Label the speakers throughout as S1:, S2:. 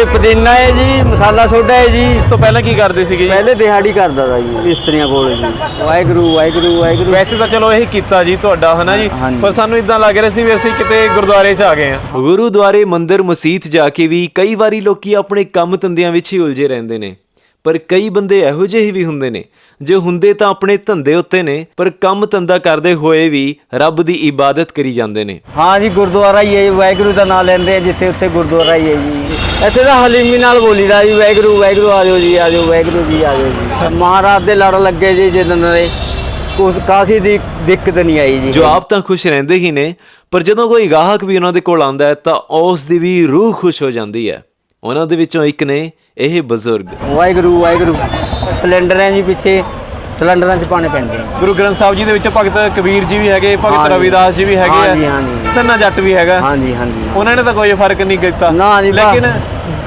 S1: ਇਹ ਪੁਦੀਨਾ ਹੈ ਜੀ ਮਸਾਲਾ ਸੋਡਾ ਹੈ ਜੀ।
S2: ਇਸ ਤੋਂ ਪਹਿਲਾਂ ਕੀ ਕਰਦੇ ਸੀਗੇ ਜੀ?
S1: ਪਹਿਲੇ ਦਿਹਾੜੀ ਕਰਦਾ ਤਾ ਜੀ ਮਿਸਤਰੀਆਂ ਕੋਲ ਜੀ। ਵਾਹਿਗੁਰੂ ਵਾਹਿਗੁਰੂ ਵਾਹਿਗੁਰੂ।
S2: ਵੈਸੇ ਤਾਂ ਚਲੋ ਇਹ ਕੀਤਾ ਜੀ ਤੁਹਾਡਾ ਹਨਾ ਜੀ। ਪਰ ਸਾਨੂੰ ਇਦਾਂ ਲੱਗ ਰਿਹਾ ਸੀ ਵੀ ਅਸੀਂ ਕਿਤੇ ਗੁਰਦੁਆਰੇ 'ਚ ਆ ਗਏ ਆ
S3: ਗੁਰੂਦੁਆਰੇ ਮੰਦਿਰ ਮਸਜਿਦ ਜਾ ਕੇ ਵੀ ਕਈ ਵਾਰੀ ਲੋਕੀ ਆਪਣੇ ਕੰਮ ਧੰਦਿਆਂ ਵਿੱਚ ਹੀ ਉਲਝੇ ਰਹਿੰਦੇ ਨੇ। ਪਰ ਕਈ ਬੰਦੇ ਇਹੋ ਜਿਹੇ ਵੀ ਹੁੰਦੇ ਨੇ ਜੋ ਹੁੰਦੇ ਤਾਂ ਆਪਣੇ ਧੰਦੇ ਉੱਤੇ ਨੇ ਪਰ ਕੰਮ ਧੰਦਾ ਕਰਦੇ ਹੋਏ ਵੀ ਰੱਬ ਦੀ ਇਬਾਦਤ ਕਰੀ ਜਾਂਦੇ ਨੇ।
S1: ਹਾਂ ਜੀ ਗੁਰਦੁਆਰਾ ਹੀ ਹੈ ਜੀ, ਵਾਹਿਗੁਰੂ ਦਾ ਨਾਮ ਲੈਂਦੇ ਆ ਜਿੱਥੇ ਉੱਥੇ ਗੁਰਦੁਆਰਾ ਹੀ ਹੈ ਜੀ। ਇੱਥੇ ਤਾਂ ਹਲੀਮੀ ਨਾਲ ਬੋਲੀਦਾ ਜੀ ਵਾਹਿਗੁਰੂ ਵਾਹਿਗੁਰੂ ਆ ਜਾਓ ਜੀ ਆ ਜਾਓ ਵਾਹਿਗੁਰੂ ਜੀ ਆ ਜਾਓ ਜੀ। ਮਹਾਰਾਜ ਦੇ ਲੜ ਲੱਗੇ ਜੀ ਜਦੋਂ ਦੇ ਕੁਛ ਕਾਫੀ ਦੀ ਦਿੱਕਤ ਨਹੀਂ ਆਈ ਜੀ।
S3: ਜੋ ਆਪ ਤਾਂ ਖੁਸ਼ ਰਹਿੰਦੇ ਹੀ ਨੇ ਪਰ ਜਦੋਂ ਕੋਈ ਗਾਹਕ ਵੀ ਉਹਨਾਂ ਦੇ ਕੋਲ ਆਉਂਦਾ ਹੈ ਤਾਂ ਉਸ ਦੀ ਵੀ ਰੂਹ ਖੁਸ਼ ਹੋ ਜਾਂਦੀ ਹੈ। ਉਹਨਾਂ ਦੇ ਵਿੱਚੋਂ ਇੱਕ ਨੇ ਇਹ ਬਜ਼ੁਰਗ।
S1: ਵਾਹਿਗੁਰੂ ਵਾਹਿਗੁਰੂ। ਸਿਲੰਡਰ ਹੈ ਜੀ ਪਿੱਛੇ ਸਿਲੰਡਰਾਂ 'ਚ ਪਾਣੇ ਪੈਂਦੇ ਆ
S2: ਗੁਰੂ ਗ੍ਰੰਥ ਸਾਹਿਬ ਜੀ ਦੇ ਵਿੱਚ ਭਗਤ ਕਬੀਰ ਜੀ ਵੀ ਹੈਗੇ ਭਗਤ
S1: ਹਾਂਜੀ।
S2: ਰਵਿਦਾਸ ਜੀ ਵੀ ਹੈਗੇ
S1: ਹਾਂਜੀ,
S2: ਆ
S1: ਹਾਂਜੀ।
S2: ਜੱਟ ਵੀ ਹੈਗਾ।
S1: ਹਾਂਜੀ ਹਾਂਜੀ।
S2: ਉਹਨਾਂ ਨੇ ਤਾਂ ਕੋਈ ਫ਼ਰਕ ਨਹੀਂ ਕੀਤਾ।
S1: ਨਾ ਜੀ, ਨਾ।
S2: ਲੇਕਿਨ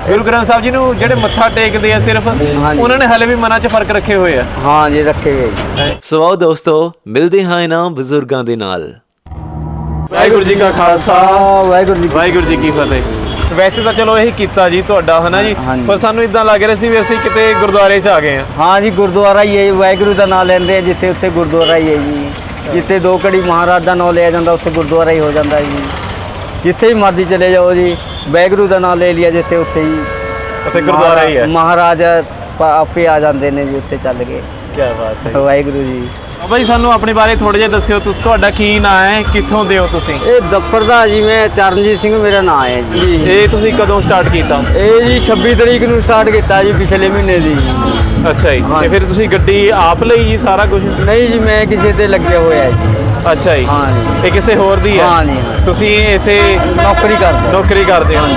S2: ਗੁਰੂ ਗ੍ਰੰਥ ਸਾਹਿਬ ਜੀ ਨੂੰ ਜਿਹੜੇ ਮੱਥਾ ਟੇਕਦੇ ਆ ਸਿਰਫ
S1: ਹਾਂਜੀ।
S2: ਉਹਨਾਂ ਨੇ ਹਲੇ ਵੀ ਮਨਾਂ 'ਚ ਫ਼ਰਕ ਰੱਖੇ ਹੋਏ ਆ।
S1: ਹਾਂ ਜੀ ਰੱਖੇ ਗਏ ਜੀ।
S3: ਸਵਾਓ ਦੋਸਤੋ ਮਿਲਦੇ ਹਾਂ ਇਹਨਾਂ ਬਜ਼ੁਰਗਾਂ ਦੇ ਨਾਲ।
S2: ਵਾਹਿਗੁਰੂ ਜੀ ਕਾ ਖਾਲਸਾ।
S1: ਵਾਹਿਗੁਰੂ ਜੀ
S2: ਵਾਹਿਗੁਰੂ ਜੀ ਕੀ ਫਤਿਹ। ਵੈਸੇ ਤਾਂ ਚਲੋ ਇਹ ਕੀਤਾ ਜੀ ਤੁਹਾਡਾ ਹਨਾ ਜੀ?
S1: ਹਾਂਜੀ।
S2: ਪਰ ਸਾਨੂੰ ਇਦਾਂ ਲੱਗ ਰਿਹਾ ਸੀ ਵੀ ਅਸੀਂ ਕਿਤੇ ਗੁਰਦੁਆਰੇ 'ਚ ਆ ਗਏ ਆ
S1: ਹਾਂ ਜੀ ਗੁਰਦੁਆਰਾ ਹੀ ਹੈ ਜੀ, ਵਾਹਿਗੁਰੂ ਦਾ ਨਾਮ ਲੈਂਦੇ ਆ ਜਿੱਥੇ ਉੱਥੇ ਗੁਰਦੁਆਰਾ ਹੀ ਹੈ ਜੀ। ਜਿੱਥੇ ਦੋ ਘੜੀ ਮਹਾਰਾਜ ਦਾ ਨਾਮ ਲਿਆ ਜਾਂਦਾ ਉੱਥੇ ਗੁਰਦੁਆਰਾ ਹੀ ਹੋ ਜਾਂਦਾ ਜੀ। ਜਿੱਥੇ ਹੀ ਮਰਜ਼ੀ ਚਲੇ ਜਾਓ ਜੀ ਵਾਹਿਗੁਰੂ ਦਾ ਨਾਮ ਲੈ ਲਿਆ ਜਿੱਥੇ ਉੱਥੇ ਹੀ
S2: ਉੱਥੇ ਗੁਰਦੁਆਰਾ ਹੀ ਹੈ।
S1: ਮਹਾਰਾਜ ਆਪੇ ਆ ਜਾਂਦੇ ਨੇ ਜੀ ਉੱਥੇ ਚੱਲ ਕੇ।
S2: ਕੀ ਬਾਤ ਹੈ
S1: ਵਾਹਿਗੁਰੂ ਜੀ।
S2: ਬਾਬਾ ਜੀ ਸਾਨੂੰ ਆਪਣੇ ਬਾਰੇ ਥੋੜਾ ਜਿਹਾ ਦੱਸਿਓ। ਤੁ- ਤੁਹਾਡਾ ਕੀ ਨਾਂ ਹੈ? ਕਿੱਥੋਂ ਦੇ ਹੋ ਤੁਸੀਂ?
S1: ਇਹ ਦੱਪਰ ਦਾ ਜੀ ਮੈਂ ਚਰਨਜੀਤ ਸਿੰਘ ਮੇਰਾ ਨਾਮ ਹੈ ਜੀ।
S2: ਇਹ ਤੁਸੀਂ ਕਦੋਂ ਸਟਾਰਟ ਕੀਤਾ?
S1: ਇਹ ਜੀ 26 ਤਰੀਕ ਨੂੰ ਸਟਾਰਟ ਕੀਤਾ ਜੀ ਪਿਛਲੇ ਮਹੀਨੇ ਦੀ।
S2: ਅੱਛਾ ਜੀ।
S1: ਹਾਂਜੀ।
S2: ਤੇ ਫਿਰ ਤੁਸੀਂ ਗੱਡੀ ਆਪ ਲਈ ਜੀ ਸਾਰਾ ਕੁਝ
S1: ਨਹੀਂ ਜੀ ਮੈਂ ਕਿਸੇ ਤੇ ਲੱਗਿਆ ਹੋਇਆ ਜੀ।
S2: ਅੱਛਾ ਜੀ।
S1: ਹਾਂ ਜੀ।
S2: ਇਹ ਕਿਸੇ ਹੋਰ ਦੀ ਹੈ?
S1: ਹਾਂ ਜੀ, ਹਾਂ।
S2: ਤੁਸੀਂ ਇੱਥੇ
S1: ਨੌਕਰੀ ਕਰਦਾ।
S2: ਨੌਕਰੀ ਕਰਦੇ ਹੋ।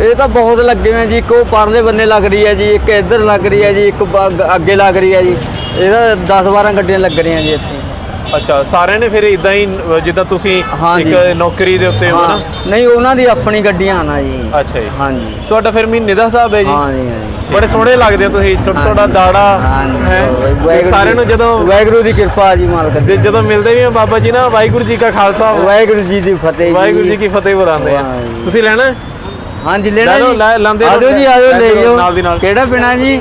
S1: ਇਹ ਤਾਂ ਬਹੁਤ ਲੱਗੇ ਹੋਏ ਜੀ ਇੱਕ ਉਹ ਪਰਲੇ ਬੰਨੇ ਲੱਗ ਰਹੀ ਹੈ ਜੀ ਇੱਕ ਇੱਧਰ ਲੱਗ ਰਹੀ ਹੈ ਜੀ ਇੱਕ ਬ- ਅੱਗੇ ਲੱਗ ਰਹੀ ਹੈ ਜੀ। ਇਹਦਾ 10 12 ਗੱਡੀਆਂ ਲੱਗ ਰਹੀਆਂ ਜੀ ਇੱਥੇ।
S2: ਅੱਛਾ ਸਾਰਿਆਂ ਨੇ ਫਿਰ ਇਦਾਂ ਹੀ ਜਿੱਦਾਂ ਤੁਸੀਂ। ਇੱਕ ਨੌਕਰੀ ਦੇ ਉੱਤੇ ਹੋ ਨਾ?
S1: ਨਹੀਂ ਉਹਨਾਂ ਦੀ ਆਪਣੀ ਗੱਡੀਆਂ ਆਣਾ ਜੀ।
S2: ਅੱਛਾ ਜੀ।
S1: ਹਾਂਜੀ।
S2: ਤੁਹਾਡਾ ਫਿਰ ਮਹੀਨੇ ਦਾ ਹਿਸਾਬ ਹੈ ਜੀ?
S1: ਹਾਂ ਜੀ
S2: ਬੜੇ ਸੋਹਣੇ ਲੱਗਦੇ ਹੋ ਤੁਸੀਂ ਛੋਟਾ ਤੁਹਾਡਾ ਦਾੜਾ ਹੈ? ਸਾਰਿਆਂ ਨੂੰ ਜਦੋਂ
S1: ਵਾਹਿਗੁਰੂ ਦੀ ਕਿਰਪਾ ਜੀ ਮਾਲਕ ਦੀ।
S2: ਜਦੋਂ ਮਿਲਦੇ ਵੀ ਆ ਬਾਬਾ ਜੀ ਨਾ ਵਾਹਿਗੁਰੂ ਜੀ ਕਾ ਖਾਲਸਾ।
S1: ਵਾਹਿਗੁਰੂ ਜੀ ਦੀ ਫਤਿਹ
S2: ਵਾਹਿਗੁਰੂ ਜੀ ਕੀ ਫਤਿਹ ਬੁਲਾਉਂਦੇ ਆ। ਤੁਸੀਂ ਲੈਣਾ?
S1: ਹਾਂਜੀ ਲੈਣਾ ਜੀ।
S2: ਲੈ- ਲਾਉਂਦੇ ਰਹੋ,
S1: ਆਜੋ ਜੀ ਆਜੋ
S2: ਲੈ
S1: ਜਾਓ।
S2: ਨਾਲ ਦੀ ਨਾਲ।
S1: ਕਿਹੜਾ ਪੀਣਾ ਜੀ?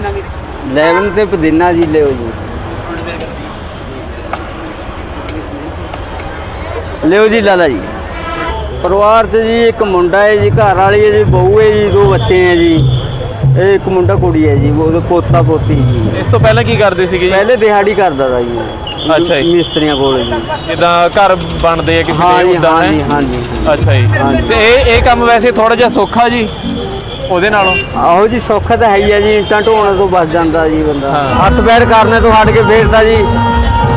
S1: ਲੈਮਨ ਤੇ ਪੁਦੀਨਾ ਜੀ ਲਿਓ ਜੀ। ਲਿਓ ਜੀ ਲਾਲਾ ਜੀ। ਪਰਿਵਾਰ ਤੇ ਜੀ ਇੱਕ ਮੁੰਡਾ ਹੈ ਜੀ ਘਰ ਵਾਲੀ ਹੈ ਜੀ ਬਹੂ ਹੈ ਜੀ ਦੋ ਬੱਚੇ ਹੈ ਜੀ। ਇਹ ਇੱਕ ਮੁੰਡਾ ਕੁੜੀ ਹੈ ਜੀ ਉਹਦਾ ਪੋਤਾ ਪੋਤੀ ਜੀ।
S2: ਇਸ ਤੋਂ ਪਹਿਲਾਂ ਕੀ ਕਰਦੇ ਸੀਗੇ ਜੀ?
S1: ਪਹਿਲੇ ਦਿਹਾੜੀ ਕਰਦਾ ਤਾ ਜੀ।
S2: ਅੱਛਾ ਜੀ।
S1: ਮਿਸਤਰੀਆਂ ਕੋਲ ਜੀ।
S2: ਜਿੱਦਾਂ ਘਰ ਬਣਦੇ ਆ ਕਿਸੇ
S1: ਹਾਂ
S2: ਦੇ
S1: ਜੀ
S2: ਉਦਾਂ
S1: ਹਾਂ
S2: ਹੈ?
S1: ਜੀ ਹਾਂ ਜੀ।
S2: ਅੱਛਾ ਜੀ। ਤੇ ਇਹ ਇਹ ਕੰਮ ਵੈਸੇ ਥੋੜਾ ਜਿਹਾ ਸੌਖਾ ਜੀ ਉਹਦੇ ਨਾਲੋਂ?
S1: ਆਹੋ ਜੀ ਸੌਖਾ ਤਾਂ ਹੈ ਹੀ ਹੈ ਜੀ ਇੰਟਾਂ ਢੋਣ ਤੋਂ ਬਚ ਜਾਂਦਾ ਜੀ ਬੰਦਾ।
S2: ਹਾਂ।
S1: ਹੱਥ ਪੈਰ ਕਰਨੇ ਤੋਂ ਹਟ ਕੇ ਫੇਰ ਤਾਂ ਜੀ।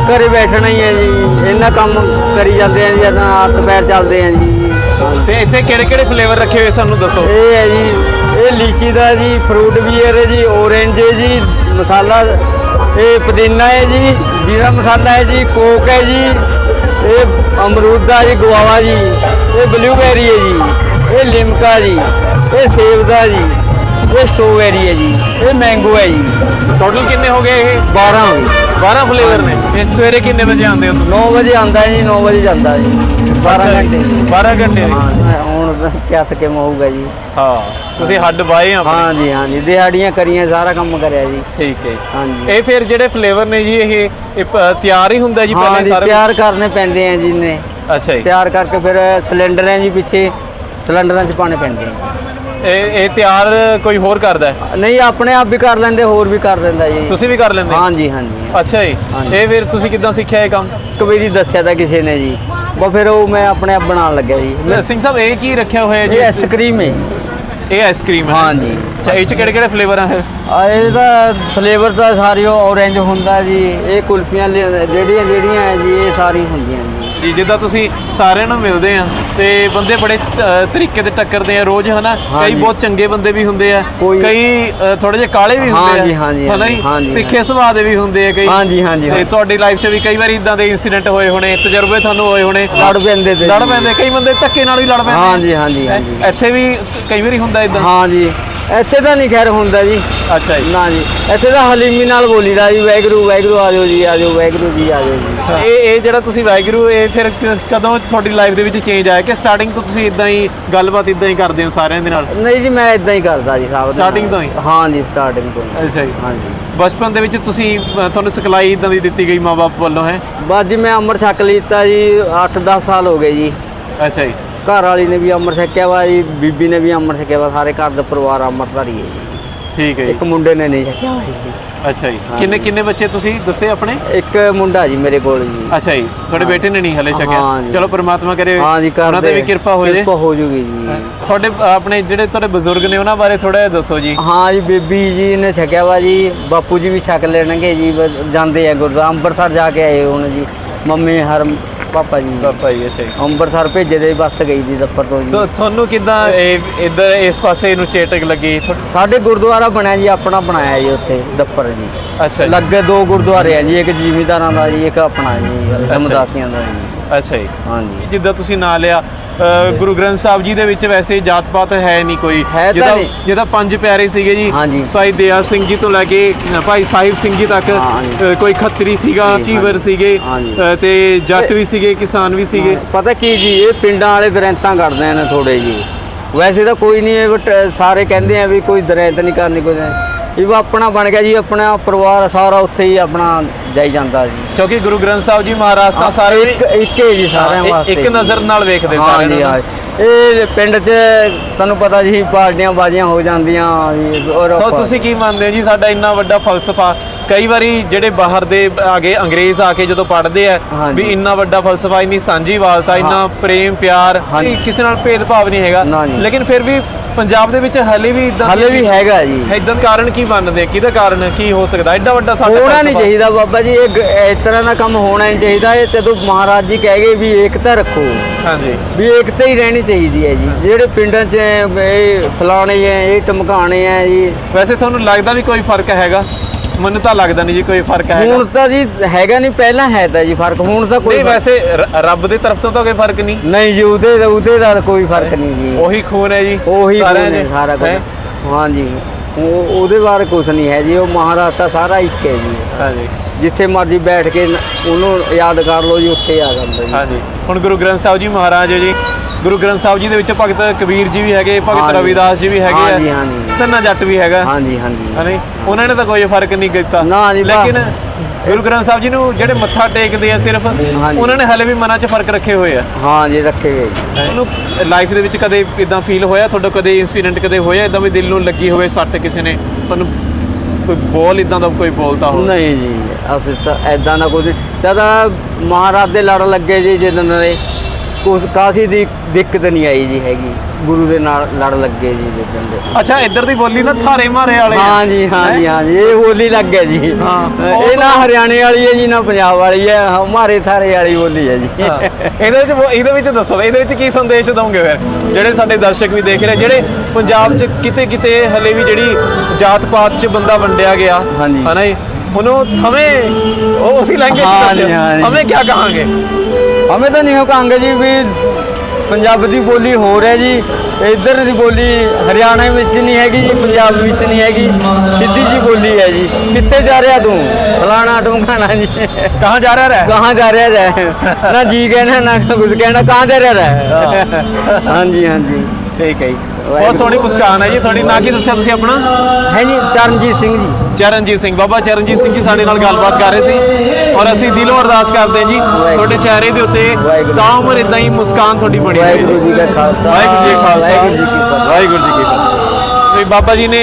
S1: ਘਰੇ ਬੈਠਣਾ ਹੀ ਹੈ ਜੀ। ਇੰਨਾ ਕੰਮ ਕਰੀ ਜਾਂਦੇ ਆ ਜੀ ਜਦੋਂ ਹੱਥ ਪੈਰ ਚੱਲਦੇ ਆ ਜੀ।
S2: ਤੇ ਇੱਥੇ ਕਿਹੜੇ ਕਿਹੜੇ ਫਲੇਵਰ ਰੱਖੇ ਹੋਏ ਸਾਨੂੰ ਦੱਸੋ?
S1: ਇਹ ਹੈ ਜੀ ਇਹ ਲੀਚੀ ਦਾ ਜੀ ਫਰੂਟ ਬੀਅਰ ਹੈ ਜੀ ਔਰੇਂਜ ਹੈ ਜੀ ਮਸਾਲਾ ਇਹ ਪੁਦੀਨਾ ਹੈ ਜੀ ਜੀਰਾ ਮਸਾਲਾ ਹੈ ਜੀ ਕੋਕ ਹੈ ਜੀ ਇਹ ਅਮਰੂਦ ਦਾ ਜੀ ਗਵਾਵਾ ਜੀ ਇਹ ਬਲੂਬੈਰੀ ਹੈ ਜੀ ਇਹ ਲਿਮਕਾ ਜੀ ਇਹ ਸੇਬ ਦਾ ਜੀ ਇਹ ਸਟ੍ਰਾਬੇਰੀ ਹੈ ਜੀ ਇਹ ਮੈਂਗੋ ਹੈ ਜੀ।
S2: ਟੋਟਲ ਕਿੰਨੇ ਹੋ ਗਏ ਇਹ?
S1: 12 ਹੋ ਗਏ।
S2: 12 ਫਲੇਵਰ ਨੇ। ਇਹ ਸਵੇਰੇ ਕਿੰਨੇ ਵਜੇ ਆਉਂਦੇ ਹੋ ਤੁਸੀਂ?
S1: 9 ਵਜੇ ਆਉਂਦਾ ਜੀ 9 ਵਜੇ ਜਾਂਦਾ ਜੀ। 12
S2: ਅੱਛਾ
S1: ਘੰਟੇ
S2: ਜੀ,
S1: ਜੀ
S2: 12 ਘੰਟੇ।
S1: ਹਾਂ ਹੁਣ ਕਿਆ ਥਕੇ ਹੋਊਗਾ ਜੀ।
S2: ਹਾਂ ਤੁਸੀਂ ਹੱਡ ਬਾਏ ਆ
S1: ਹਾਂ ਜੀ ਹਾਂ ਜੀ ਦਿਹਾੜੀਆਂ ਕਰੀਆਂ ਸਾਰਾ ਕੰਮ ਕਰਿਆ ਜੀ।
S2: ਠੀਕ ਹੈ।
S1: ਹਾਂਜੀ।
S2: ਇਹ ਫਿਰ ਜਿਹੜੇ ਫਲੇਵਰ ਨੇ ਜੀ ਇਹ ਤਿਆਰ ਹੀ ਹੁੰਦਾ ਜੀ
S1: ਹਾਂ
S2: ਪਹਿਲੇ
S1: ਜੀ
S2: ਸਾਰੇ
S1: ਤਿਆਰ ਕਰਨੇ ਪੈਂਦੇ ਆ ਜੀ ਨੇ
S2: ਅੱਛਾ ਜੀ।
S1: ਤਿਆਰ ਕਰਕੇ ਫਿਰ ਸਿਲੰਡਰ ਹੈ ਜੀ ਪਿੱਛੇ ਸਿਲੰਡਰਾਂ 'ਚ ਪਾਣੇ ਪੈਂਦੇ ਆ।
S2: ਇਹ ਇਹ ਤਿਆਰ ਕੋਈ ਹੋਰ ਕਰਦਾ ਹੈ?
S1: ਨਹੀਂ ਆਪਣੇ ਆਪ ਵੀ ਕਰ ਲੈਂਦੇ ਹੋਰ ਵੀ ਕਰ ਦਿੰਦਾ ਜੀ।
S2: ਤੁਸੀਂ ਵੀ ਕਰ ਲੈਂਦੇ?
S1: ਹਾਂ ਜੀ ਹਾਂ ਜੀ
S2: ਅੱਛਾ ਜੀ।
S1: ਹਾਂਜੀ।
S2: ਇਹ ਫਿਰ ਤੁਸੀਂ ਕਿੱਦਾਂ ਸਿੱਖਿਆ ਇਹ ਕੰਮ?
S1: ਕਬੀਰੀ ਦੱਸਿਆ ਤਾਂ ਕਿਸੇ ਨੇ ਜੀ। ਬਸ ਫਿਰ ਉਹ ਮੈਂ ਆਪਣੇ ਆਪ ਬਣਾਉਣ ਲੱਗਿਆ ਜੀ।
S2: ਸਿੰਘ ਸਾਹਿਬ ਇਹ ਕੀ ਰੱਖਿਆ ਹੋਇਆ ਜੀ?
S1: ਇਹ ਆਈਸਕ੍ਰੀਮ ਹੈ
S2: ਇਹ ਆਈਸਕ੍ਰੀਮ ਹੈ?
S1: ਹਾਂ ਜੀ
S2: ਅੱਛਾ ਇਹ ਚ ਕਿਹੜੇ ਕਿਹੜੇ ਫਲੇਵਰ ਆ ਫਿਰ?
S1: ਆ ਇਹਦਾ ਫਲੇਵਰ ਤਾਂ ਸਾਰੀ ਔਰੇਂਜ ਹੁੰਦਾ ਜੀ। ਇਹ ਕੁਲਫੀਆਂ ਜਿਹੜੀਆਂ ਜਿਹੜੀਆਂ ਹੈ ਜੀ ਇਹ ਸਾਰੀ ਹੁੰਦੀਆਂ ਜੀ।
S2: ਜੀ ਜਿੱਦਾਂ ਤੁਸੀਂ ਸਾਰਿਆਂ ਨੂੰ ਮਿਲਦੇ ਆ ਤੇ ਬੰਦੇ ਬੜੇ ਅ, ਤਰੀਕੇ ਦੇ ਟੱਕਰਦੇ ਆ ਰੋਜ਼ ਹਨਾ ਕਈ। ਬਹੁਤ ਚੰਗੇ ਬੰਦੇ ਵੀ ਹੁੰਦੇ ਆ
S1: ਕੋਈ-
S2: ਕਈ ਥੋੜੇ ਜਿਹੇ ਕਾਲੇ ਵੀ ਹੁੰਦੇ ਆ
S1: ਜੀ, ਹਾਂ ਜੀ,
S2: ਹਨਾ ਤਿੱਖੇ ਸੁਭਾਅ ਦੇ ਵੀ ਹੁੰਦੇ ਆ ਕਈ
S1: ਹਾਂ ਜੀ, ਹਾਂ ਜੀ,
S2: ਤੇ। ਤੁਹਾਡੀ ਲਾਈਫ 'ਚ ਵੀ ਕਈ ਵਾਰੀ ਇਦਾਂ ਦੇ ਇਨਸੀਡੈਂਟ ਹੋਏ ਹੋਣੇ ਤਜਰਬੇ ਤੁਹਾਨੂੰ ਹੋਏ ਹੋਣੇ
S1: ਲੜ ਪੈਂਦੇ ਤੇ
S2: ਲੜ। ਪੈਂਦੇ ਕਈ ਬੰਦੇ ਧੱਕੇ ਨਾਲ ਵੀ ਲੜ ਪੈਂਦੇ
S1: ਹਾਂ ਜੀ, ਹਾਂ ਜੀ, ਹਾਂ ਜੀ।
S2: ਇੱਥੇ ਵੀ ਕਈ ਵਾਰੀ ਹੁੰਦਾ ਇਦਾਂ
S1: ਹਾਂ ਜੀ ਇੱਥੇ ਤਾਂ ਨਹੀਂ ਖੈਰ ਹੁੰਦਾ ਜੀ।
S2: ਅੱਛਾ ਜੀ।
S1: ਨਾ ਜੀ। ਇੱਥੇ ਤਾਂ ਹਲੀਮੀ ਨਾਲ ਬੋਲੀਦਾ ਜੀ ਵੈਗਰੂ ਵੈਗਰੂ ਆ ਜਾਓ ਜੀ ਆ ਜਾਓ ਵੈਗਰੂ ਜੀ ਆ ਜਾਓ ਜੀ।
S2: ਇਹ ਇਹ ਜਿਹੜਾ ਤੁਸੀਂ ਵਾਹਿਗੁਰੂ ਇਹ ਫਿਰ ਕਿਸ- ਕਦੋਂ ਤੁਹਾਡੀ ਲਾਈਫ ਦੇ ਵਿੱਚ ਚੇਂਜ ਆਇਆ ਕਿ ਸਟਾਰਟਿੰਗ ਤੋਂ ਤੁਸੀਂ ਇਦਾਂ ਹੀ ਗੱਲਬਾਤ ਇਦਾਂ ਹੀ ਕਰਦੇ ਹੋ ਸਾਰਿਆਂ ਦੇ ਨਾਲ?
S1: ਨਹੀਂ ਜੀ ਮੈਂ ਇਦਾਂ ਹੀ ਕਰਦਾ ਜੀ ਸਾਹਿਬ
S2: Starting ਤੋਂ ਹੀ?
S1: ਹਾਂ ਜੀ ਸਟਾਰਟਿੰਗ ਤੋਂ ਹੀ।
S2: ਅੱਛਾ ਜੀ।
S1: ਹਾਂ ਜੀ।
S2: ਬਚਪਨ ਦੇ ਵਿੱਚ ਤੁਸੀਂ ਅ, ਤੁਹਾਨੂੰ ਸਿਖਲਾਈ ਇਦਾਂ ਦੀ ਦਿੱਤੀ ਗਈ ਮਾਪੇ ਵੱਲੋਂ ਹੈ?
S1: ਬਸ ਜੀ ਮੈਂ ਅੰਮ੍ਰਿਤ ਛਕ ਲਿੱਤਾ ਜੀ 8-10 ਸਾਲ ਹੋ ਗਏ ਜੀ।
S2: ਅੱਛਾ ਜੀ।
S1: ਘਰ ਵਾਲੀ ਨੇ ਵੀ ਅੰਮ੍ਰਿਤ ਛਕਿਆ ਵਾ ਜੀ ਬੀਬੀ ਨੇ ਵੀ ਅੰਮ੍ਰਿਤ ਛਕਿਆ ਵਾ ਸਾਰੇ ਘਰ ਦਾ ਪਰਿਵਾਰ ਅੰਮ੍ਰਿਤਧਾਰੀ ਹੈ ਜੀ।
S2: ਠੀਕ ਹੈ ਜੀ।
S1: ਇੱਕ ਮੁੰਡੇ ਨੇ ਨਹੀਂ ਛਕਿਆ ਵਾ ਜੀ।
S2: ਅੱਛਾ ਜੀ। ਕਿੰਨੇ ਕਿੰਨੇ ਬੱਚੇ ਤੁਸੀਂ ਦੱਸੇ ਆਪਣੇ?
S1: ਇੱਕ ਮੁੰਡਾ ਜੀ ਮੇਰੇ ਕੋਲ ਜੀ।
S2: ਅੱਛਾ ਜੀ। ਤੁਹਾਡੇ ਬੇਟੇ ਨੇ ਨਹੀਂ ਹਲੇ
S1: ਹਾਂ
S2: ਛਕਿਆ
S1: ਜੀ।
S2: ਚਲੋ ਪ੍ਰਮਾਤਮਾ ਕਰੇ
S1: ਹਾਂ ਜੀ
S2: ਉਹਨਾਂ ਤੇ ਵੀ ਕਿਰਪਾ ਹੋ ਜੇ।
S1: ਕਿਰਪਾ ਹੋ ਜੂਗੀ ਜੀ।
S2: ਤੁਹਾਡੇ ਆਪਣੇ ਜਿਹੜੇ ਤੁਹਾਡੇ ਬਜ਼ੁਰਗ ਨੇ ਉਹਨਾਂ ਬਾਰੇ ਥੋੜਾ ਜਿਹਾ ਦੱਸੋ ਜੀ।
S1: ਹਾਂ ਜੀ ਬੀਬੀ ਜੀ ਨੇ ਛਕਿਆ ਵਾ ਜੀ। ਬਾਪੂ ਜੀ ਵੀ ਛਕ ਲੈਣਗੇ ਜੀ ਬਸ ਜਾਂਦੇ ਆ ਗੁਰਦੁਆਰਾ ਅੰਮ੍ਰਿਤਸਰ ਜਾ ਕੇ ਆਏ ਹੁਣ ਜੀ। ਮੰਮੀ ਹਰ ਪਾਪਾ ਜੀ
S2: ਪਾਪਾ ਜੀ ਅੱਛਾ ਜੀ।
S1: ਅੰਮ੍ਰਿਤਸਰ ਭੇਜੇ ਦੇ ਬੱਸ ਗਈ ਜੀ ਦਫ਼ਤਰ ਤੋਂ ਜੀ।
S2: ਸੋ ਤੁਹਾਨੂੰ ਕਿਦਾਂ ਇਹ ਇੱਧਰ ਇਸ ਪਾਸੇ ਨੂੰ ਚੇਟਕ ਲੱਗੀ?
S1: ਸਾਡੇ ਗੁਰਦੁਆਰਾ ਬਣਿਆ ਜੀ ਆਪਣਾ ਬਣਾਇਆ ਜੀ ਉੱਥੇ ਦਫ਼ਤਰ ਜੀ।
S2: ਅੱਛਾ
S1: ਲੱਗੇ ਦੋ ਗੁਰਦੁਆਰੇ ਆ ਜੀ ਇੱਕ ਜ਼ਿਮੀਂਦਾਰਾਂ ਦਾ ਜੀ ਇੱਕ ਆਪਣਾ ਜੀ। ਰਮਦਾਸੀਆਂ ਦਾ ਜੀ।
S2: ਅੱਛਾ ਜੀ।
S1: ਹਾਂਜੀ।
S2: ਜਿੱਦਾਂ ਤੁਸੀਂ ਨਾਂ ਲਿਆ ਗੁਰੂ ਗ੍ਰੰਥ ਸਾਹਿਬ ਜੀ ਦੇ ਵਿੱਚ ਵੈਸੇ ਜਾਤ ਪਾਤ ਹੈ ਨਹੀਂ ਕੋਈ ਜਿਹਦਾ। ਜਿਹਦਾ ਪੰਜ ਪਿਆਰੇ ਸੀਗੇ ਜੀ। ਭਾਈ ਦਇਆ ਸਿੰਘ ਜੀ ਤੋਂ ਲੈ ਕੇ ਭਾਈ ਸਾਹਿਬ ਸਿੰਘ ਜੀ ਤੱਕ ਕੋਈ ਖੱਤਰੀ ਸੀਗਾ ਚੀਵਰ। ਸੀਗੇ ਤੇ ਜੱਟ ਵੀ ਸੀਗੇ ਕਿਸਾਨ ਵੀ ਸੀਗੇ
S1: ਪਤਾ ਕੀ ਜੀ ਇਹ ਪਿੰਡਾਂ ਵਾਲੇ ਦਰੈਂਤਾਂ ਕਰਦੇ ਨੇ ਥੋੜੇ ਜੀ ਵੈਸੇ ਤਾਂ ਕੋਈ ਨਹੀਂ ਸਾਰੇ ਕਹਿੰਦੇ ਆ ਵੀ ਕੋਈ ਦਰੈਂਤ ਨਹੀਂ ਕਰਨੀ ਕੋਈ। ਇਹ ਵੀ ਆਪਣਾ ਬਣ ਗਿਆ ਜੀ ਆਪਣਾ ਪਰਿਵਾਰ ਸਾਰਾ ਉੱਥੇ ਹੀ ਆਪਣਾ ਜਾਈ ਜਾਂਦਾ ਜੀ
S2: ਕਿਉਂਕਿ ਗੁਰੂ ਗ੍ਰੰਥ ਸਾਹਿਬ ਜੀ ਮਹਾਰਾਜ ਤਾਂ ਸਾਰੇ
S1: ਇੱਕ ਇੱਕੇ ਜੀ ਸਾਰਿਆਂ ਵਾਸਤੇ
S2: ਇੱਕ। ਨਜ਼ਰ ਨਾਲ ਵੇਖਦੇ ਸਾਰਿਆਂ ਨੂੰ।
S1: ਹਾਂ। ਇਹ ਪਿੰਡ 'ਚ ਤੁਹਾਨੂੰ ਪਤਾ ਜੀ ਪਾਰਟੀਆਂ ਬਾਜ਼ੀਆਂ ਹੋ ਜਾਂਦੀਆਂ ਜੀ ਔਰ
S2: ਸੋ ਤੁਸੀਂ ਕੀ ਮੰਨਦੇ ਹੋ ਜੀ ਸਾਡਾ ਇੰਨਾ ਵੱਡਾ ਫਲਸਫਾ ਕਈ ਵਾਰੀ ਜਿਹੜੇ ਬਾਹਰ ਦੇ ਆਗੇ ਅੰਗਰੇਜ਼ ਆ ਕੇ ਜਦੋਂ ਪੜ੍ਹਦੇ ਆ। ਵੀ ਇੰਨਾ ਵੱਡਾ ਫਲਸਫਾ ਇੰਨੀ ਸਾਂਝੀਵਾਲਤਾ ਇੰਨਾ ਪ੍ਰੇਮ ਪਿਆਰ ਕਿਸੇ ਨਾਲ ਭੇਦਭਾਵ ਨਹੀਂ ਹੈਗਾ। ਲੇਕਿਨ ਫਿਰ ਵੀ ਪੰਜਾਬ ਦੇ ਵਿੱਚ ਹਲੇ ਵੀ ਇਦਾਂ
S1: ਹਲੇ ਵੀ ਹੈਗਾ ਜੀ।
S2: ਇਦਾਂ ਕਾਰਨ ਕੀ ਮੰਨਦੇ ਆ? ਕਿਹਦਾ ਕਾਰਨ ਕੀ ਹੋ ਸਕਦਾ? ਐਡਾ ਵੱਡਾ ਸਾਡਾ
S1: ਹੋਣਾ ਨਹੀਂ ਚਾਹੀਦਾ ਬਾਬਾ ਜੀ ਇਹ ਇਸ ਤਰ੍ਹਾਂ ਦਾ ਕੰਮ ਹੋਣਾ ਨਹੀਂ ਚਾਹੀਦਾ। ਇਹ ਜਦੋਂ ਮਹਾਰਾਜ ਜੀ ਕਹਿ ਗਏ ਵੀ ਏਕਤਾ ਰੱਖੋ।
S2: ਹਾਂਜੀ।
S1: ਵੀ ਏਕਤਾ ਹੀ ਰਹਿਣੀ ਚਾਹੀਦੀ ਹੈ ਜੀ। ਜਿਹੜੇ ਪਿੰਡਾਂ 'ਚ ਇਹ ਫਲਾਣੇ ਹੈ ਇਹ ਟਮਕਾਣੇ ਹੈ ਜੀ।
S2: ਵੈਸੇ ਤੁਹਾਨੂੰ ਲੱਗਦਾ ਵੀ ਕੋਈ ਫ਼ਰਕ ਹੈਗਾ? ਮੈਨੂੰ ਤਾਂ ਲੱਗਦਾ ਨਹੀਂ ਜੀ ਕੋਈ ਫ਼ਰਕ ਹੈਗਾ।
S1: ਹੁਣ ਤਾਂ ਜੀ ਹੈਗਾ ਨਹੀਂ ਪਹਿਲਾਂ ਹੈ ਤਾਂ ਜੀ ਫ਼ਰਕ ਹੁਣ ਤਾਂ ਕੋਈ
S2: ਨਹੀਂ ਵੈਸੇ ਰ- ਰੱਬ ਦੀ ਤਰਫ ਤੋਂ ਤਾਂ ਕੋਈ ਫ਼ਰਕ ਨਹੀਂ।
S1: ਨਹੀਂ ਜੀ ਉਹਦੇ ਦਾ ਉਹਦੇ ਦਾ ਕੋਈ ਫ਼ਰਕ ਨਹੀਂ ਜੀ।
S2: ਉਹੀ ਖੂਨ ਹੈ ਜੀ
S1: ਉਹੀ
S2: ਸਾਰਿਆਂ
S1: ਕੋਈ
S2: ਨੇ।
S1: ਨੇ ਸਾਰਾ ਕੁਝ।
S2: ਹੈਂ?
S1: ਹਾਂ ਜੀ ਉਹ ਉਹਦੇ ਬਾਰੇ ਕੁਝ ਨਹੀਂ ਹੈ ਜੀ ਉਹ ਮਹਾਰਾਜ ਤਾਂ ਸਾਰਾ ਇੱਕ ਹੈ ਜੀ।
S2: ਹਾਂਜੀ
S1: ਜਿੱਥੇ ਮਰਜ਼ੀ ਬੈਠ ਕੇ ਨ- ਉਹਨੂੰ ਯਾਦ ਕਰ ਲਓ ਜੀ ਉੱਥੇ ਆ ਜਾਂਦਾ ਜੀ।
S2: ਹਾਂਜੀ ਹੁਣ ਗੁਰੂ ਗ੍ਰੰਥ ਸਾਹਿਬ ਜੀ ਮਹਾਰਾਜ ਜੀ। ਗੁਰੂ ਗ੍ਰੰਥ ਸਾਹਿਬ ਜੀ ਦੇ ਵਿੱਚ ਭਗਤ ਕਬੀਰ ਜੀ ਵੀ ਹੈਗੇ ਭਗਤ
S1: ਹਾਂਜੀ।
S2: ਰਵਿਦਾਸ ਜੀ ਵੀ ਹੈਗੇ
S1: ਹਾਂਜੀ,
S2: ਆ।
S1: ਹਾਂਜੀ।
S2: ਧੰਨਾ ਜੱਟ ਵੀ ਹੈਗਾ।
S1: ਹਾਂਜੀ ਹਾਂਜੀ।
S2: ਹਨੇ ਉਹਨਾਂ ਨੇ ਤਾਂ ਕੋਈ ਫ਼ਰਕ ਨਹੀਂ ਕੀਤਾ।
S1: ਨਾ ਜੀ।
S2: ਲੇਕਿਨ ਗੁਰੂ ਗ੍ਰੰਥ ਸਾਹਿਬ ਜੀ ਨੂੰ ਜਿਹੜੇ ਮੱਥਾ ਟੇਕਦੇ ਆ ਸਿਰਫ। ਉਹਨਾਂ ਨੇ ਹਲੇ ਵੀ ਮਨਾਂ 'ਚ ਫ਼ਰਕ ਰੱਖੇ ਹੋਏ ਆ।
S1: ਹਾਂ ਜੀ ਰੱਖੇ ਗਏ ਜੀ।
S2: ਉਹਨੂੰ ਲਾਈਫ ਦੇ ਵਿੱਚ ਕਦੇ ਇਦਾਂ ਫੀਲ ਹੋਇਆ? ਤੁਹਾਡਾ ਕਦੇ ਇਨਸੀਡੈਂਟ ਕਦੇ ਹੋਇਆ? ਇਦਾਂ ਵੀ ਦਿਲ ਨੂੰ ਲੱਗੀ ਹੋਵੇ ਸੱਟ ਕਿਸੇ ਨੇ? ਤੁਹਾਨੂੰ ਕੋਈ ਬੋਲ ਇਦਾਂ ਦਾ ਕੋਈ ਬੋਲਤਾ ਹੋਵੇ?
S1: ਨਹੀਂ ਜੀ ਅਸੀਂ ਤਾਂ ਐਦਾਂ ਦਾ ਕੁਝ ਜਦ ਮਹਾਰਾਜ ਦੇ ਲੜ ਲੱਗੇ ਜੀ ਜਦੋਂ ਦੇ। ਕੁਛ ਕਾਫੀ ਦੀ ਦਿੱਕਤ ਨਹੀਂ ਆਈ ਜੀ ਹੈਗੀ। ਗੁਰੂ ਦੇ ਨਾਲ ਲੜ ਲੱਗੇ ਜੀ ਜਿੱਦਣ ਦੇ
S2: ਅੱਛਾ ਇੱਧਰ ਦੀ ਬੋਲੀ ਨਾ ਥਾਰੇ ਮਾਰੇ ਵਾਲੇ
S1: ਹਾਂ ਜੀ ਹਾਂ ਜੀ ਹਾਂ? ਜੀ ਇਹ ਬੋਲੀ ਲੱਗ ਹੈ ਜੀ।
S2: ਹਾਂ।
S1: ਇਹ ਨਾ ਹਰਿਆਣੇ ਵਾਲੀ ਹੈ ਜੀ ਨਾ ਪੰਜਾਬ ਵਾਲੀ ਹੈ। ਹਮਾਰੇ ਥਾਰੇ ਵਾਲੀ ਬੋਲੀ ਹੈ ਜੀ।
S2: ਇਹਦੇ ਵਿੱਚ ਇਹਦੇ ਵਿੱਚ ਦੱਸੋ ਇਹਦੇ ਵਿੱਚ ਕੀ ਸੰਦੇਸ਼ ਦਵੋਗੇ ਫਿਰ? ਜਿਹੜੇ ਸਾਡੇ ਦਰਸ਼ਕ ਵੀ ਦੇਖ ਰਹੇ ਜਿਹੜੇ ਪੰਜਾਬ 'ਚ ਕਿਤੇ ਕਿਤੇ ਹਲੇ ਵੀ ਜਿਹੜੀ ਜਾਤ ਪਾਤ 'ਚ ਬੰਦਾ ਵੰਡਿਆ ਗਿਆ
S1: ਹਾਂਜੀ।
S2: ਹਨਾ ਜੀ? ਉਹਨੂੰ ਥਵੇਂ ਉਹ ਉਸੇ ਲੈਂਗੁਏਜ 'ਚ
S1: ਹਾਂਜੀ,
S2: ਹਮੇ ਕੀ ਕਹਾਂਗੇ?
S1: ਹਮੇ ਤਾਂ ਨਹੀਂ ਕਹਾਂਗੇ ਜੀ ਵੀ ਪੰਜਾਬ ਦੀ ਬੋਲੀ ਹੋਰ ਹੈ ਜੀ। ਇਧਰ ਦੀ ਬੋਲੀ ਹਰਿਆਣਾ ਵਿੱਚ ਨਹੀਂ ਹੈਗੀ ਜੀ ਪੰਜਾਬ ਵਿੱਚ ਨਹੀਂ ਹੈਗੀ। ਸਿੱਧੀ ਜੀ ਬੋਲੀ ਹੈ ਜੀ। ਕਿੱਥੇ ਜਾ ਰਿਹਾ ਤੂੰ? ਫਲਾਣਾ ਢੁੰਗਾਣਾ ਜੀ।
S2: ਕਹਾਂ ਜਾ ਰਿਹਾ ਹੈ
S1: ਕਹਾਂ ਜਾ ਰਿਹਾ ਹੈ ਨਾ ਜੀ ਕਹਿਣਾ ਨਾ ਕੁਝ ਕਹਿਣਾ ਕਹਾਂ ਜਾ ਰਿਹਾ ਰਹਿ? ਹਾਂਜੀ ਹਾਂਜੀ।
S2: ਠੀਕ ਹੈ ਜੀ। ਬਹੁਤ ਸੋਹਣੀ ਮੁਸਕਾਨ ਹੈ ਜੀ। ਤੁਹਾਡੀ ਨਾਂ ਕੀ ਦੱਸਿਆ ਤੁਸੀਂ ਆਪਣਾ?
S1: ਹੈ ਜੀ ਚਰਨਜੀਤ ਸਿੰਘ ਜੀ।
S2: ਚਰਨਜੀਤ ਸਿੰਘ। ਬਾਬਾ ਚਰਨਜੀਤ ਸਿੰਘ ਜੀ ਸਾਡੇ ਨਾਲ ਗੱਲਬਾਤ ਕਰ ਰਹੇ ਸੀ। ਔਰ ਅਸੀਂ ਦਿਲੋਂ ਅਰਦਾਸ ਕਰਦੇ ਹਾਂ ਜੀ ਤੁਹਾਡੇ ਚਿਹਰੇ ਦੇ ਉੱਤੇ। ਤਾਂ ਉਮਰ ਇਦਾਂ ਹੀ ਮੁਸਕਾਨ ਤੁਹਾਡੀ ਬਣੀ ਰਹੇ
S1: ਵਾਹਿਗੁਰੂ ਜੀ ਕਾ ਖਾਲਸਾ।
S2: ਵਾਹਿਗੁਰੂ ਜੀ ਕਾ ਖਾਲਸਾ।
S1: ਵਾਹਿਗੁਰੂ ਜੀ ਕੀ ਫਤਿਹ।
S2: ਵਾਹਿਗੁਰੂ ਜੀ ਕੀ ਫਤਿਹ। ਤੇ ਬਾਬਾ ਜੀ ਨੇ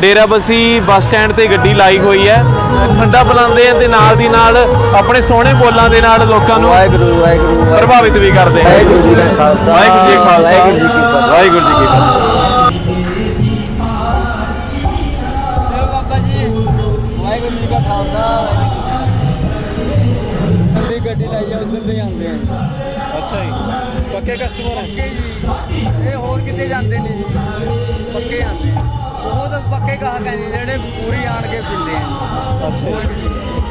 S2: ਡੇਰਾਬੱਸੀ ਬੱਸ ਸਟੈਂਡ ਤੇ ਗੱਡੀ ਲਾਈ ਹੋਈ ਹੈ। ਠੰਡਾ ਬੁਲਾਉਂਦੇ ਆ ਤੇ ਨਾਲ ਦੀ ਨਾਲ ਆਪਣੇ ਸੋਹਣੇ ਬੋਲਾਂ ਦੇ ਨਾਲ ਲੋਕਾਂ ਨੂੰ
S1: ਵਾਹਿਗੁਰੂ ਵਾਹਿਗੁਰੂ
S2: ਪ੍ਰਭਾਵਿਤ ਵੀ ਕਰਦੇ ਆ।
S1: ਵਾਹਿਗੁਰੂ ਜੀ ਕਾ ਖਾਲਸਾ।
S2: ਵਾਹਿਗੁਰੂ ਜੀ ਕਾ ਖਾਲਸਾ
S1: ਵਾਹਿਗੁਰੂ ਜੀ ਕੀ ਫਤਿਹ।
S2: ਵਾਹਿਗੁਰੂ ਜੀ ਕੀ ਫਤਿਹ।
S1: ਬਾਬਾ ਜੀ। ਵਾਹਿਗੁਰੂ ਜੀ ਕਾ ਖਾਲਸਾ ਥੱਲੇ ਗੱਡੀ ਲਾਈ ਆ। ਉਧਰ ਦੇ ਜਾਂਦੇ ਆ
S2: ਅੱਛਾ ਜੀ ਪੱਕੇ ਕਸਟਮਰ
S1: ਪੱਕੇ ਜੀ। ਇਹ ਹੋਰ ਕਿਤੇ ਜਾਂਦੇ ਨਹੀਂ ਜੀ? ਪੱਕੇ ਆਉਂਦੇ ਆ ਬਹੁਤ ਪੱਕੇ ਗਾਹਕ ਹੈ ਜੀ ਜਿਹੜੇ ਪੂਰੀ ਆਣ ਕੇ ਪੀਂਦੇ ਆ।
S2: ਅੱਛਾ